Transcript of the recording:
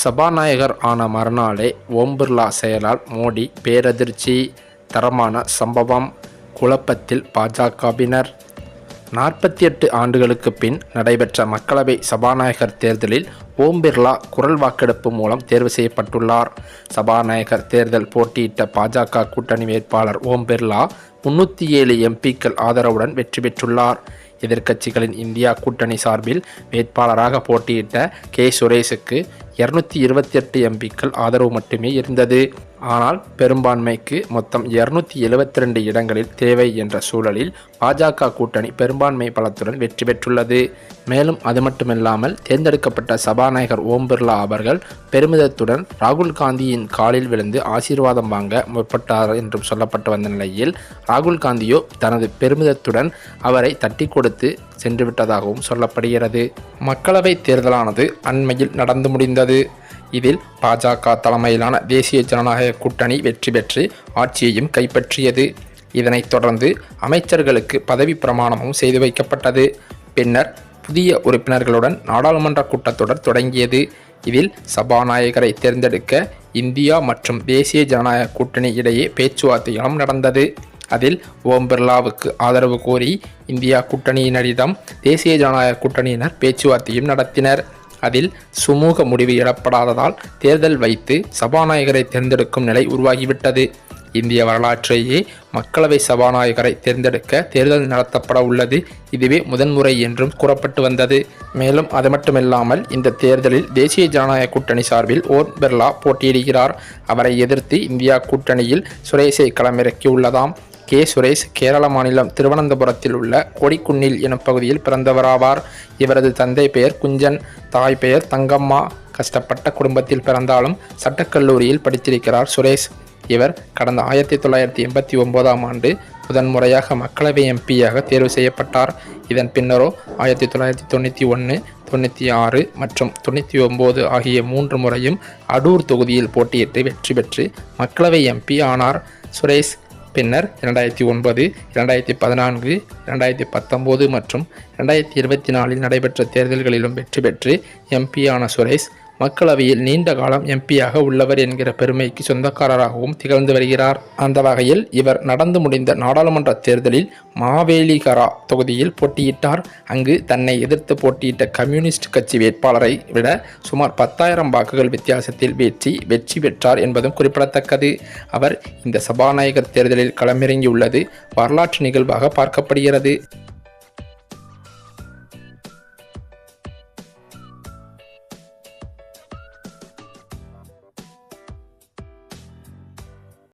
சபாநாயகர் ஆன மறுநாளே ஓம் பிர்லா செயலால் மோடி பேரதிர்ச்சி தரமான சம்பவம் குழப்பத்தில் பாஜகவினர். நாற்பத்தி எட்டு ஆண்டுகளுக்கு பின் நடைபெற்ற மக்களவை சபாநாயகர் தேர்தலில் ஓம் பிர்லா குரல் வாக்கெடுப்பு மூலம் தேர்வு செய்யப்பட்டுள்ளார். சபாநாயகர் தேர்தல் போட்டியிட்ட பாஜக கூட்டணி வேட்பாளர் ஓம் பிர்லா முன்னூற்றி ஏழு எம்பிக்கள் ஆதரவுடன் வெற்றி பெற்றுள்ளார். எதிர்க்கட்சிகளின் இந்தியா கூட்டணி சார்பில் வேட்பாளராக போட்டியிட்ட கே. சுரேஷுக்கு இருநூத்தி இருபத்தி எட்டு எம்பிக்கள் ஆதரவு மட்டுமே இருந்தது. ஆனால் பெரும்பான்மைக்கு மொத்தம் இருநூத்தி எழுபத்தி ரெண்டு இடங்களில் தேவை என்ற சூழலில் பாஜக கூட்டணி பெரும்பான்மை பலத்துடன் வெற்றி பெற்றுள்ளது. மேலும் அது மட்டுமில்லாமல் தேர்ந்தெடுக்கப்பட்ட சபாநாயகர் ஓம் பிர்லா அவர்கள் பெருமிதத்துடன் ராகுல் காந்தியின் காலில் விழுந்து ஆசீர்வாதம் வாங்க முற்பட்டார் என்றும் சொல்லப்பட்டு வந்த நிலையில் ராகுல் காந்தியோ தனது பெருமிதத்துடன் அவரை தட்டி கொடுத்து சென்றுவிட்டதாகவும் சொல்லப்படுகிறது. மக்களவை தேர்தலானது அண்மையில் நடந்து முடிந்தது. இதில் பாஜக தலைமையிலான தேசிய ஜனநாயக கூட்டணி வெற்றி பெற்று ஆட்சியையும் கைப்பற்றியது. இதனைத் தொடர்ந்து அமைச்சர்களுக்கு பதவி பிரமாணமும் செய்து வைக்கப்பட்டது. பின்னர் புதிய உறுப்பினர்களுடன் நாடாளுமன்ற கூட்டத்தொடர் தொடங்கியது. இதில் சபாநாயகரை தேர்ந்தெடுக்க இந்தியா மற்றும் தேசிய ஜனநாயக கூட்டணி இடையே பேச்சுவார்த்தைகளும் நடந்தது. அதில் ஓம் பிர்லாவுக்கு ஆதரவு கோரி இந்தியா கூட்டணியினரிடம் தேசிய ஜனநாயக கூட்டணியினர் பேச்சுவார்த்தையும் நடத்தினர். அதில் சுமூக முடிவு எழப்படாததால் தேர்தல் வைத்து சபாநாயகரை தேர்ந்தெடுக்கும் நிலை உருவாகிவிட்டது. இந்திய வரலாற்றையே மக்களவை சபாநாயகரை தேர்ந்தெடுக்க தேர்தல் நடத்தப்பட உள்ளது. இதுவே முதன்முறை என்றும் கூறப்பட்டு வந்தது. மேலும் அது மட்டுமில்லாமல் இந்த தேர்தலில் தேசிய ஜனநாயக கூட்டணி சார்பில் ஓம் பிர்லா போட்டியிடுகிறார். அவரை எதிர்த்து இந்தியா கூட்டணியில் சுரேஷை களமிறக்கியுள்ளதாம். கே. சுரேஷ் கேரள மாநிலம் திருவனந்தபுரத்தில் உள்ள கொடிக்குன்னில் எனும் பகுதியில் பிறந்தவராவார். இவரது தந்தை பெயர் குஞ்சன் தாய் பெயர் தங்கம்மா. கஷ்டப்பட்ட குடும்பத்தில் பிறந்தாலும் சட்டக்கல்லூரியில் படித்திருக்கிறார் சுரேஷ். இவர் கடந்த ஆயிரத்தி தொள்ளாயிரத்தி எண்பத்தி ஒன்பதாம் ஆண்டு முதன்முறையாக மக்களவை எம்பியாக தேர்வு செய்யப்பட்டார். இதன் பின்னரோ ஆயிரத்தி தொள்ளாயிரத்தி தொண்ணூற்றி ஒன்று தொண்ணூற்றி ஆறு மற்றும் தொண்ணூற்றி ஒம்பது ஆகிய மூன்று முறையும் அடூர் தொகுதியில் போட்டியிட்டு வெற்றி பெற்று மக்களவை எம்பி ஆனார். சுரேஷ் பின்னர் இரண்டாயிரத்தி ஒன்பது இரண்டாயிரத்தி பதினான்கு இரண்டாயிரத்தி பத்தொம்போது மற்றும் இரண்டாயிரத்தி இருபத்தி நாலில் நடைபெற்ற தேர்தல்களிலும் வெற்றி பெற்று எம்பியான சுரேஷ் மக்களவையில் நீண்ட காலம் எம்பியாக உள்ளவர் என்கிற பெருமைக்கு சொந்தக்காரராகவும் திகழ்ந்து வருகிறார். அந்த வகையில் இவர் நடந்து முடிந்த நாடாளுமன்ற தேர்தலில் மாவேலிகரா தொகுதியில் போட்டியிட்டார். அங்கு தன்னை எதிர்த்து போட்டியிட்ட கம்யூனிஸ்ட் கட்சி வேட்பாளரை விட சுமார் பத்தாயிரம் வாக்குகள் வித்தியாசத்தில் வெற்றி வெற்றி பெற்றார் என்பதும் குறிப்பிடத்தக்கது. அவர் இந்த சபாநாயகர் தேர்தலில் களமிறங்கியுள்ளது. வரலாற்று நிகழ்வாக பார்க்கப்படுகிறது.